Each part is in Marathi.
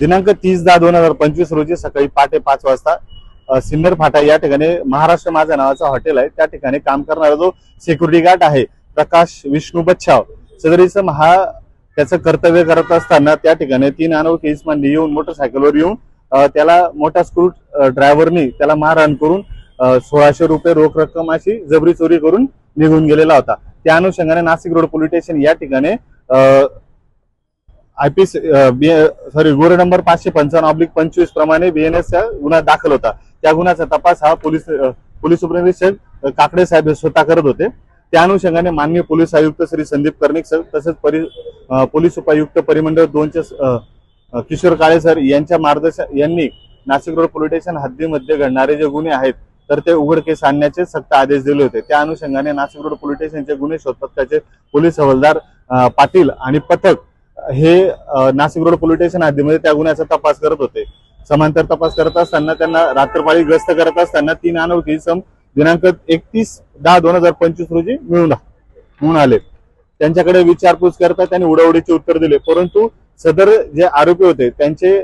दिनांक तीस दहा दोन हजार पंचवीस रोजी सकाळी पहाटे पाच वाजता सिन्नर फाटा या ठिकाणी महाराष्ट्र माझा नावाचा हॉटेल आहे. त्या ठिकाणी काम करणारा जो सिक्युरिटी गार्ड आहे प्रकाश विष्णू बच्छाव सदरीचं महा त्याचं कर्तव्य करत असताना त्या ठिकाणी तीन अनोळखी इस्मांनी येऊन मोटरसायकलवर येऊन त्याला मोठा स्क्रू ड्रायव्हरनी त्याला मारहाण करून सोळाशे रुपये रोख रक्कम अशी जबरी चोरी करून निघून गेलेला होता. त्या अनुषंगाने नाशिक रोड पोलीस स्टेशन या ठिकाणी आयपी सॉरी गुन्हा नंबर पाचशे पंचावन्न ऑब्लिक पंचवीस प्रमाणे बीएनएसचा गुन्हा दाखल होता. त्या गुन्ह्याचा तपास हा पोलीस पोलीस उपनिरीक्षक काकडे साहेब स्वतः करत होते. त्या अनुषंगाने माननीय पोलीस आयुक्त श्री संदीप कर्णिक सर तसेच परि पोलीस उपायुक्त परिमंडळ दोनचे किशोर काळे सर यांच्या मार्गदर्शन यांनी नाशिक रोड पोलीस स्टेशन हद्दीमध्ये घडणारे जे गुन्हे आहेत तर ते उघडकेस आणण्याचे सक्त आदेश दिले होते. त्या अनुषंगाने नाशिक रोड पोलीस स्टेशनचे गुन्हे शोध पोलीस हवालदार पाटील आणि पथक हे नाशिक रोड पोलीस स्टेशन हद्दीमध्ये त्या गुन्ह्याचा तपास करत होते. समांतर तपास करत असताना त्यांना रात्रपाळी गस्त करत असताना तीन अनोळखी सम दिनांक एकतीस दहा दोन हजार पंचवीस रोजी मिळून म्हणून आले. त्यांच्याकडे विचारपूस करता त्यांनी उडवडीचे उत्तर दिले. परंतु सदर जे आरोपी होते त्यांचे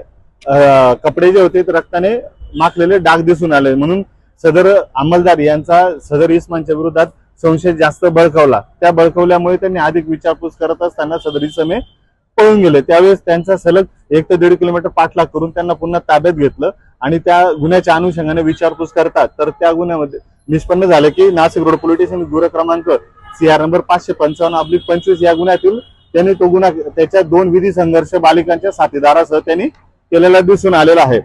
कपडे जे होते ते रक्ताने माखलेले डाग दिसून आले. म्हणून सदर अंमलदार यांचा सदर इस्मानच्या विरोधात संशय जास्त बळकावला. त्या बळकवल्यामुळे त्यांनी अधिक विचारपूस करत असताना सदर इसमे पळून गेले. त्यावेळेस त्यांचा सलग एक ते दीड किलोमीटर पाठलाग करून त्यांना पुन्हा ताब्यात घेतलं आणि त्या गुन्ह्याच्या अनुषंगाने विचारपूस करतात. तर त्या गुन्ह्यामध्ये निष्पन्न झालं की नाशिक रोड पोलीस स्टेशन गुन्हा क्रमांक सीआर नंबर पाचशे पंचावन्न अब्लिक पंचवीस या गुन्ह्यातील त्यांनी तो गुन्हा त्याच्या दोन विधी संघर्ष बालिकांच्या साथीदारासह त्यांनी केलेला दिसून आलेला आहे.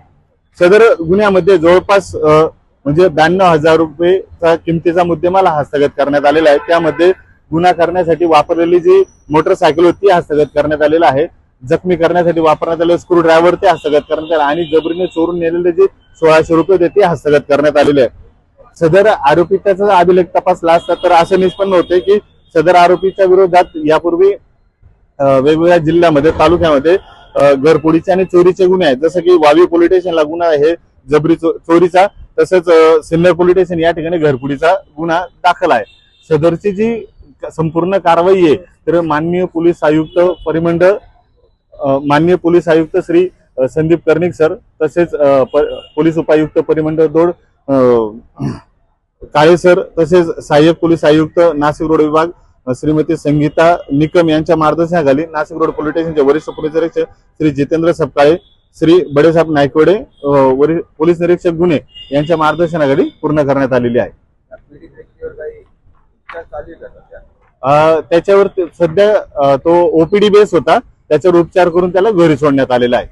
सदर गुन्ह्यामध्ये जवळपास म्हणजे ब्याण्णव हजार रुपयेचा किमतीचा मुद्देमाल हस्तगत करण्यात आलेला आहे. त्यामध्ये गुन्हा करण्यासाठी वापरलेली जी मोटरसायकल होती ती हस्तगत करण्यात आलेला आहे. जखमी करण्यासाठी वापरण्यात आलेले स्क्रू ड्रायव्हर ते हस्तगत करण्यात आले आणि जबरीने चोरून नेलेले जे सोळाशे रुपये होते ते हस्तगत करण्यात आलेले आहे. सदर आरोपीचा अभिलेख तपासला असता तर असं निष्पन्न होते की सदर आरोपीच्या विरोधात यापूर्वी वेगवेगळ्या जिल्ह्यामध्ये तालुक्यामध्ये घरपुडीचे आणि चोरीचे गुन्हे आहेत. जसं की वावी पोलीस स्टेशनला गुन्हा आहे जबरी चो- चोरीचा तसंच सिन्नर पोलीस स्टेशन या ठिकाणी घरपुडीचा गुन्हा दाखल आहे. सदरची जी संपूर्ण कारवाई आहे. तर माननीय पोलीस आयुक्त परिमंडळ माननीय पोलीस आयुक्त श्री संदीप कर्णिक सर तसेच पोलीस उपायुक्त परिमंडळ दोड काळे सर तसेच सहाय्यक पोलीस आयुक्त नाशिक रोड विभाग श्रीमती संगीता निकम यांच्या मार्गदर्शनाखाली नाशिक रोड पोलीस स्टेशनचे वरिष्ठ पोलीस निरीक्षक श्री जितेंद्र सपकाळे श्री बडेसाहेब नायकवडे पोलीस निरीक्षक गुन्हे यांच्या मार्गदर्शनाखाली पूर्ण करण्यात आलेली आहे पीडित व्यक्तीवर काही उपचार चालू आहे का सध्या? अ, त्याच्यावर सध्या तो ओपीडी बेस होता. त्याच्यावर उपचार करून त्याला घरी सोडण्यात आलेला आहे.